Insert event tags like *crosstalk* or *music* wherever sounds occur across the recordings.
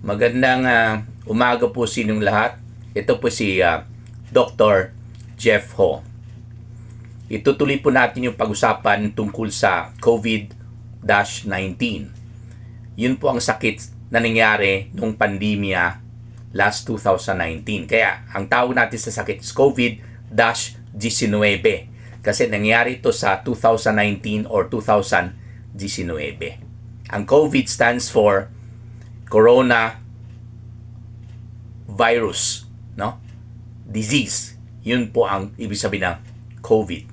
Magandang ah, umaga po sa inyong lahat. Ito po si ah, Dr. Jeff Ho. Itutuloy po natin yung pag-usapan tungkol sa COVID-19. Yun po ang sakit na nangyari nung pandemya last 2019. Kaya ang tawag natin sa sakit is COVID-19 kasi nangyari ito sa 2019 or 2019. Ang COVID stands for Corona virus, no? Disease. Yun po ang ibig sabihin ng COVID.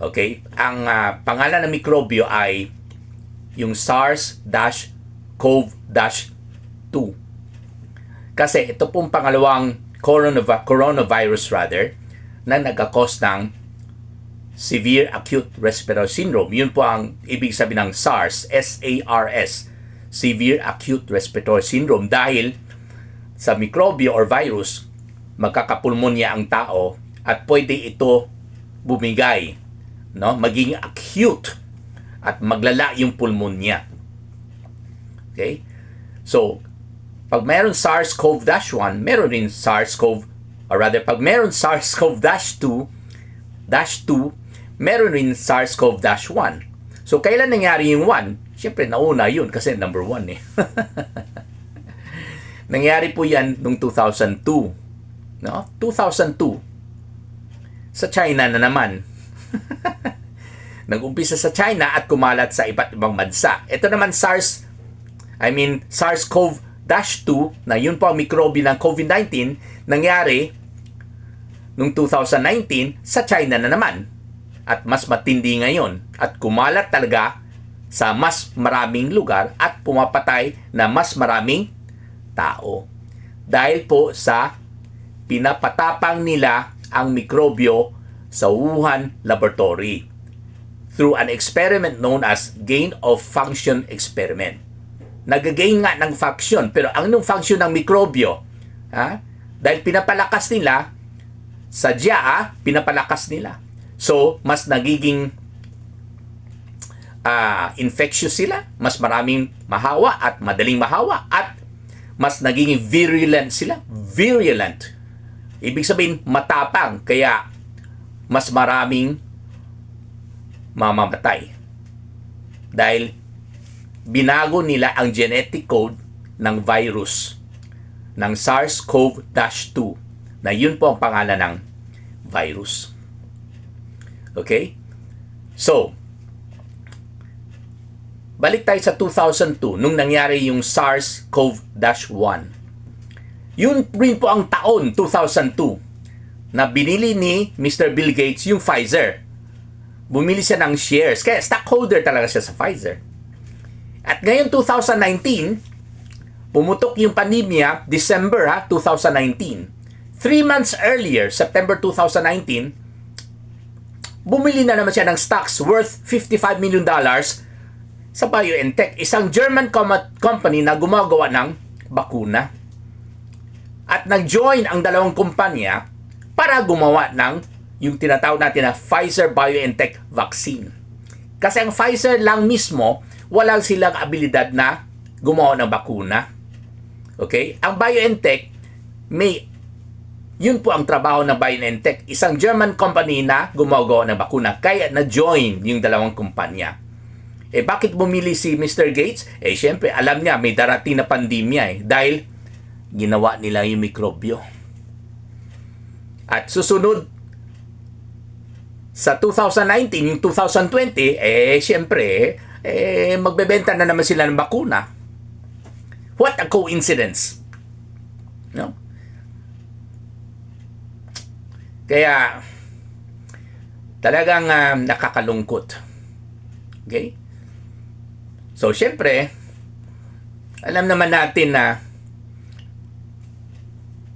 Okay? Ang ah, pangalan ng mikrobyo ay yung SARS-CoV-2. Kasi ito pong pangalawang coronav- coronavirus rather na nagkakos ng severe acute respiratory syndrome. Yun po ang ibig sabihin ng SARS, S-A-R-S, severe acute respiratory syndrome dahil sa mikrobyo or virus, magkakapulmonya ang tao at pwede ito bumigay, no? maging acute at maglala yung pulmonya. Okay? So, pag meron SARS-CoV-1, meron din SARS-CoV, or rather, pag meron SARS-CoV-2, dash 2, meron rin SARS-CoV-1. So, kailan nangyari yung 1? Siyempre, nauna yun kasi number 1 eh. *laughs* nangyari po yan noong 2002. No? 2002. Sa China na naman. *laughs* Nag-umpisa sa China at kumalat sa iba't ibang bansa. Ito naman SARS, I mean SARS-CoV-2 na yun po ang mikrobi ng COVID-19 nangyari noong 2019 sa China na naman. At mas matindi ngayon at kumalat talaga sa mas maraming lugar at pumapatay na mas maraming tao. Dahil po sa pinapatapang nila ang mikrobyo sa Wuhan Laboratory through an experiment known as gain of function experiment. Nagagain nga ng function, pero ang nung function ng mikrobyo, ha? dahil pinapalakas nila, sadya, ah, pinapalakas nila. So, mas nagiging ah, infectious sila, mas maraming mahawa at madaling mahawa at mas naging virulent sila. Virulent. Ibig sabihin, matapang. Kaya, mas maraming mamamatay. Dahil binago nila ang genetic code ng virus ng SARS-CoV-2 na yun po ang pangalan ng virus. Okay? So, balik tayo sa 2002 nung nangyari yung SARS-CoV-1. Yun rin po ang taon 2002 na binili ni Mr. Bill Gates yung Pfizer. Bumili siya ng shares. Kaya stockholder talaga siya sa Pfizer. At ngayon 2019, pumutok yung pandemya December ha, 2019. Three months earlier, September 2019, bumili na naman siya ng stocks worth 55 million dollars sa BioNTech, isang German com- company na gumagawa ng bakuna. At nag-join ang dalawang kumpanya para gumawa ng yung tinatawag natin na Pfizer-BioNTech vaccine. Kasi ang Pfizer lang mismo, walang silang abilidad na gumawa ng bakuna. Okay? Ang BioNTech, may yun po ang trabaho ng BioNTech, isang German company na gumagawa ng bakuna. Kaya na-join yung dalawang kumpanya. Eh bakit bumili si Mr. Gates? Eh syempre alam niya may darating na pandemya eh. Dahil ginawa nila yung mikrobyo. At susunod sa 2019, yung 2020, eh syempre eh magbebenta na naman sila ng bakuna. What a coincidence. No? Kaya talagang uh, nakakalungkot. Okay? So, syempre, alam naman natin na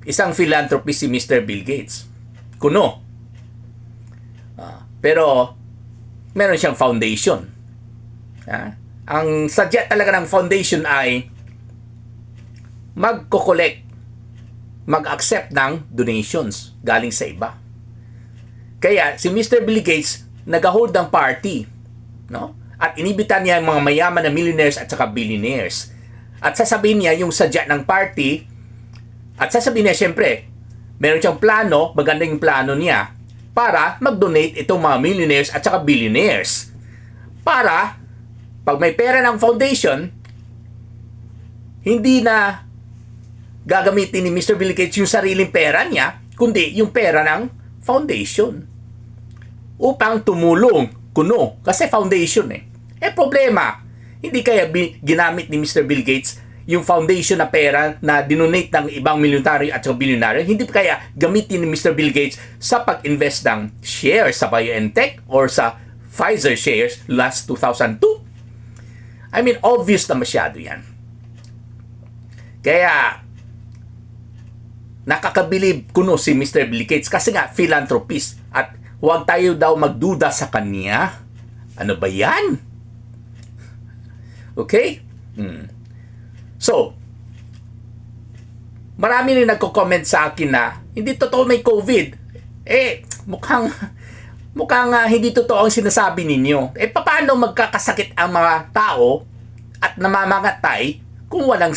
isang philanthropist si Mr. Bill Gates. Kuno. Uh, pero, meron siyang foundation. Uh, ang sadya talaga ng foundation ay magko-collect, mag-accept ng donations galing sa iba. Kaya si Mr. Bill Gates nag-hold ng party, no? At inibitan niya ang mga mayaman na millionaires at saka billionaires. At sasabihin niya yung sadya ng party. At sasabihin niya, syempre, meron siyang plano, maganda yung plano niya para mag-donate itong mga millionaires at saka billionaires. Para, pag may pera ng foundation, hindi na gagamitin ni Mr. Bill Gates yung sariling pera niya, kundi yung pera ng foundation. Upang tumulong, kuno, kasi foundation eh. Eh problema, hindi kaya ginamit ni Mr. Bill Gates yung foundation na pera na dinonate ng ibang milyonaryo at bilyonaryo, hindi kaya gamitin ni Mr. Bill Gates sa pag-invest ng shares sa BioNTech or sa Pfizer shares last 2002? I mean, obvious na masyado yan. Kaya, nakakabilib kuno si Mr. Bill Gates kasi nga philanthropist at huwag tayo daw magduda sa kanya. Ano ba yan? Okay? Hmm. So, marami rin nagko-comment sa akin na hindi totoo may COVID. Eh, mukhang *laughs* mukhang uh, hindi totoo ang sinasabi ninyo. Eh, paano magkakasakit ang mga tao at namamangatay kung walang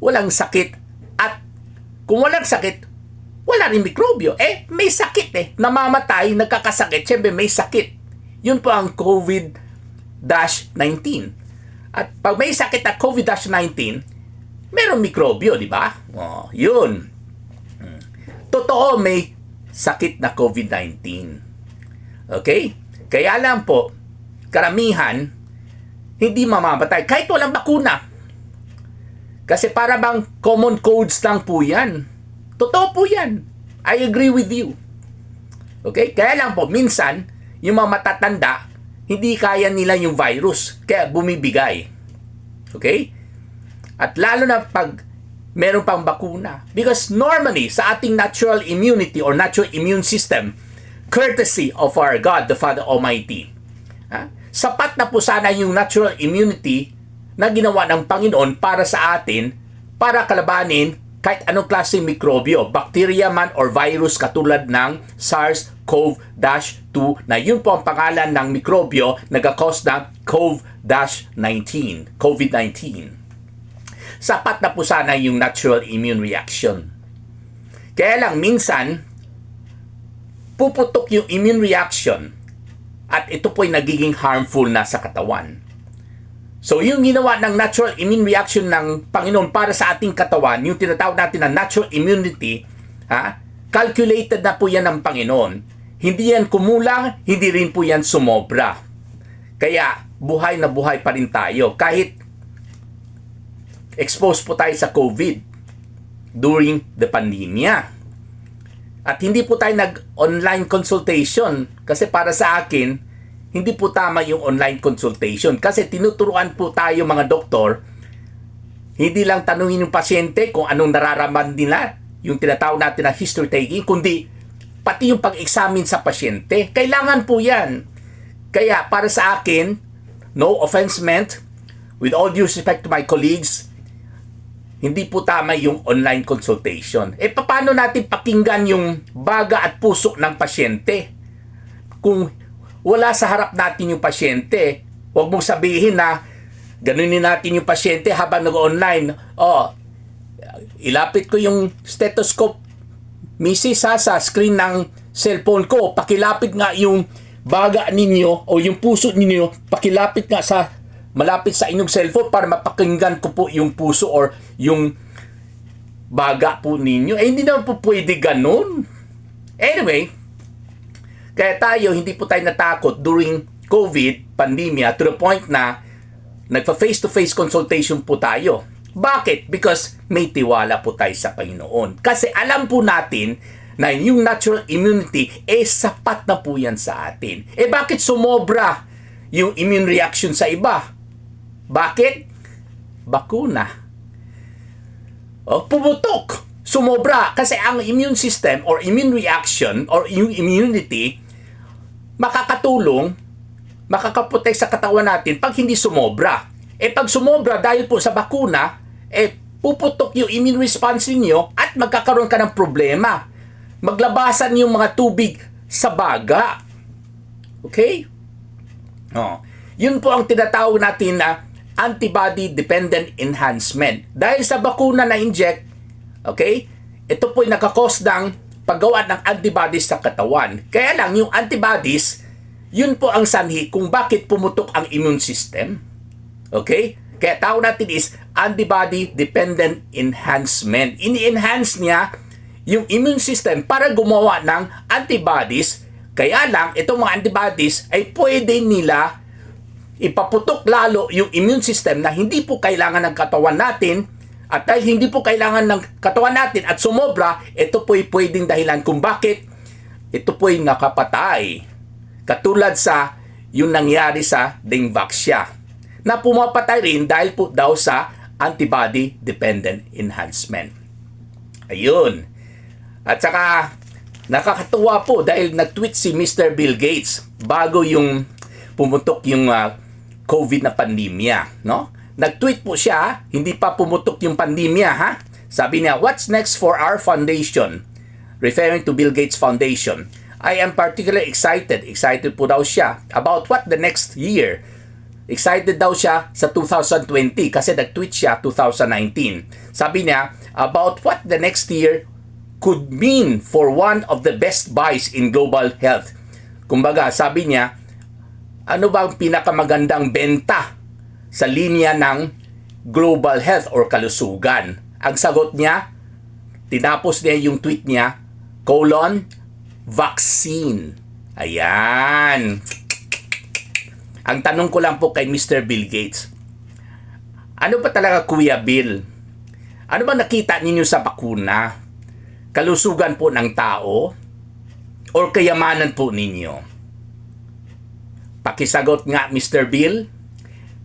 walang sakit at kung walang sakit, wala rin mikrobyo. Eh, may sakit eh. Namamatay, nagkakasakit, syempre may sakit. Yun po ang COVID-19. At pag may sakit na COVID-19, merong mikrobyo, di ba? Oh, yun. Hmm. Totoo may sakit na COVID-19. Okay? Kaya lang po, karamihan, hindi mamamatay. Kahit walang bakuna. Kasi para bang common codes lang po yan. Totoo po yan. I agree with you. Okay? Kaya lang po, minsan, yung mga matatanda, hindi kaya nila yung virus. Kaya bumibigay. Okay? At lalo na pag meron pang bakuna. Because normally, sa ating natural immunity or natural immune system, courtesy of our God, the Father Almighty, ha? sapat na po sana yung natural immunity na ginawa ng Panginoon para sa atin para kalabanin kahit anong klaseng mikrobyo, bacteria man or virus katulad ng SARS-CoV-2 na yun po ang pangalan ng mikrobyo na nagkakos ng COVID-19. COVID-19. Sapat na po sana yung natural immune reaction. Kaya lang minsan, puputok yung immune reaction at ito po ay nagiging harmful na sa katawan. So, yung ginawa ng natural immune reaction ng Panginoon para sa ating katawan, yung tinatawag natin na natural immunity, ha? calculated na po yan ng Panginoon. Hindi yan kumulang, hindi rin po yan sumobra. Kaya, buhay na buhay pa rin tayo. Kahit exposed po tayo sa COVID during the pandemya. At hindi po tayo nag-online consultation kasi para sa akin, hindi po tama yung online consultation kasi tinuturuan po tayo mga doktor hindi lang tanungin yung pasyente kung anong nararamdaman nila, yung tinatawag natin na history taking, kundi pati yung pag-examine sa pasyente. Kailangan po yan. Kaya para sa akin, no offense meant, with all due respect to my colleagues, hindi po tama yung online consultation. Eh, paano natin pakinggan yung baga at puso ng pasyente? Kung wala sa harap natin yung pasyente. Huwag mong sabihin na ganunin natin yung pasyente habang nag-online. Oh, ilapit ko yung stethoscope misis ha, sa screen ng cellphone ko. Pakilapit nga yung baga ninyo o yung puso ninyo. Pakilapit nga sa malapit sa inyong cellphone para mapakinggan ko po yung puso or yung baga po ninyo. Eh, hindi naman po pwede ganun. Anyway, kaya tayo, hindi po tayo natakot during COVID, pandemya, to the point na nagpa face-to-face consultation po tayo. Bakit? Because may tiwala po tayo sa Panginoon. Kasi alam po natin na yung natural immunity, eh sapat na po yan sa atin. Eh bakit sumobra yung immune reaction sa iba? Bakit? Bakuna. Oh, pumutok. Sumobra. Kasi ang immune system or immune reaction or yung immunity makakatulong, makakaprotect sa katawan natin pag hindi sumobra. Eh pag sumobra dahil po sa bakuna, eh puputok yung immune response niyo at magkakaroon ka ng problema. Maglabasan yung mga tubig sa baga. Okay? Oh. Yun po ang tinatawag natin na antibody-dependent enhancement. Dahil sa bakuna na inject, okay, ito po'y nakakos ng paggawa ng antibodies sa katawan. Kaya lang, yung antibodies, yun po ang sanhi kung bakit pumutok ang immune system. Okay? Kaya tawag natin is antibody-dependent enhancement. Ini-enhance niya yung immune system para gumawa ng antibodies. Kaya lang, itong mga antibodies ay pwede nila ipaputok lalo yung immune system na hindi po kailangan ng katawan natin at dahil hindi po kailangan ng katawan natin at sumobra, ito po'y pwedeng dahilan kung bakit ito po'y nakapatay. Katulad sa yung nangyari sa Dengvaxia na pumapatay rin dahil po daw sa antibody-dependent enhancement. Ayun. At saka, nakakatuwa po dahil nag-tweet si Mr. Bill Gates bago yung pumutok yung ah, COVID na pandemya, no? Nag-tweet po siya, hindi pa pumutok yung pandemya, ha? Sabi niya, what's next for our foundation? Referring to Bill Gates Foundation. I am particularly excited, excited po daw siya, about what the next year. Excited daw siya sa 2020 kasi nag-tweet siya 2019. Sabi niya, about what the next year could mean for one of the best buys in global health. Kumbaga, sabi niya, ano ba ang pinakamagandang benta sa linya ng global health or kalusugan? Ang sagot niya, tinapos niya yung tweet niya, colon, vaccine. Ayan. Ang tanong ko lang po kay Mr. Bill Gates, ano ba talaga Kuya Bill? Ano ba nakita ninyo sa bakuna? Kalusugan po ng tao? Or kayamanan po ninyo? Pakisagot nga Mr. Bill.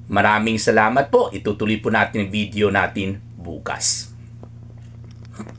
Maraming salamat po. Itutuloy po natin ang video natin bukas.